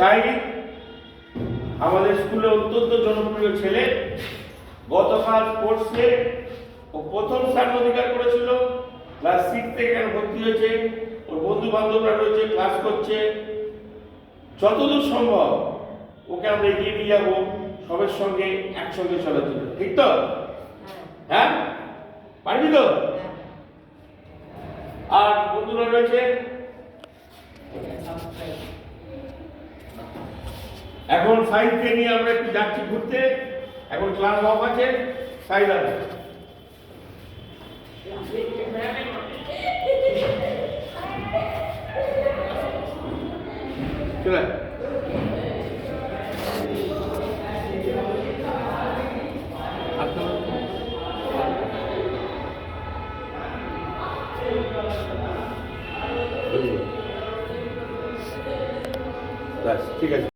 শাহিদ আমাদের স্কুলে অত্যন্ত জনপ্রিয় ছেলে গতকাল স্পোর্টসে ও প্রথম স্থান অধিকার করেছিল। ক্লাস সিক্স থেকে ভর্তি হয়েছে। ওর বন্ধু বান্ধবরা রয়েছে, ক্লাস করছে। যতদূর সম্ভব ওকে আমরা এগিয়ে নিয়ে যাব, সবের সঙ্গে একসঙ্গে চলার জন্য। ঠিক তো? হ্যাঁ? পারবি তো? আর বন্ধুরা রয়েছে? এখন সাইডকে নিয়ে আমরা একটু যাচ্ছি ঘুরতে, এখন ক্লাস অফ আছে সাইড আছে ঠিক আছে।